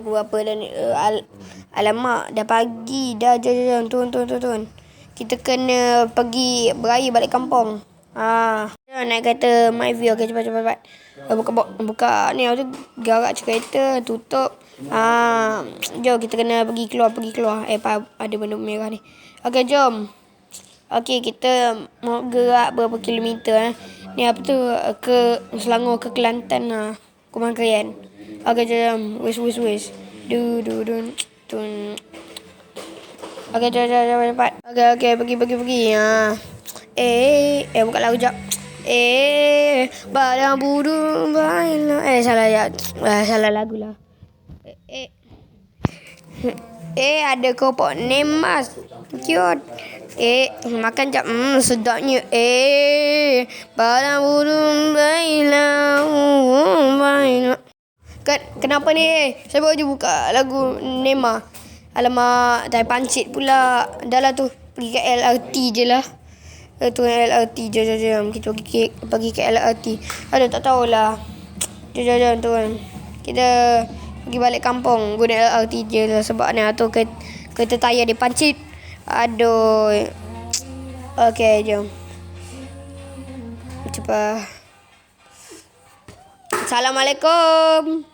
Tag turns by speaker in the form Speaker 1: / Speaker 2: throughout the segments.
Speaker 1: ada dah ni? Uh, al, alamak, dah pagi. Dah, jom, jom, jom. Turun, turun, turun. Kita kena pergi beraya balik kampung. Ha. Naik kereta my view. Okey, cepat, cepat, cepat. Buka, buka, buka ni. Aku garak kereta. Tutup. Ha. Jom, kita kena pergi keluar, pergi keluar. Eh, ada benda merah ni. Okey, jom. Okey, kita mau gerak berapa kilometer eh. Ni apa tu? Ke Selangor, ke Kelantan lah. Kumangkayan. Okey, jom. Wis, wis, wis. Du, du, du. Tun. Okey, jom, jom, jom, cepat. Okey, okey, pergi, pergi, pergi. Ha. Eh, eh, buka lagu jap. Eh, badang burung baiklah. Eh, salah ya. Eh, salah lagu lah. Eh, eh. Eh, ada kopok nemas. Cute. Eh, makan jap. Hmm, sedapnya. Eh, badang burung baiklah. Hmm, baiklah. Ken, kenapa ni? Saya baru je buka lagu Nema. Alamak, tak pancit pula. Dah lah tu. Pergi ke LRT je lah. Eh, tu LRT. Jom, jom, jom. Kita pergi ke, pergi ke LRT. Aduh, tak tahulah. Jom, jom, jom, tuan. Kita pergi balik kampung. Guna LRT je lah. Sebab ni tu kereta, kereta tayar dia pancit. Aduh. Okey, jom. Cepat. Assalamualaikum.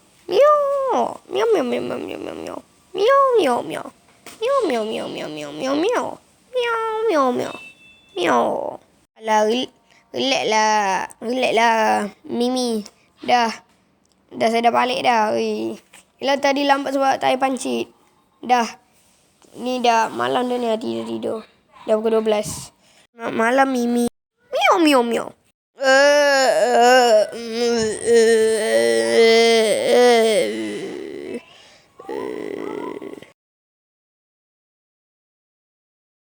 Speaker 1: miau miau miau miau miau miau miau miau miau miau miau miau miau miau miau miau miau miau miau Miau, miau. Alah, relax lah. Relax lah. Mimi. Dah. Dah saya dah balik dah. Ui. Yelah tadi lambat sebab tak air pancit. Dah. Ni dah malam dah ni tidur-tidur. Dah pukul 12. Malam Mimi. Miau, miau, miau. Uh, uh.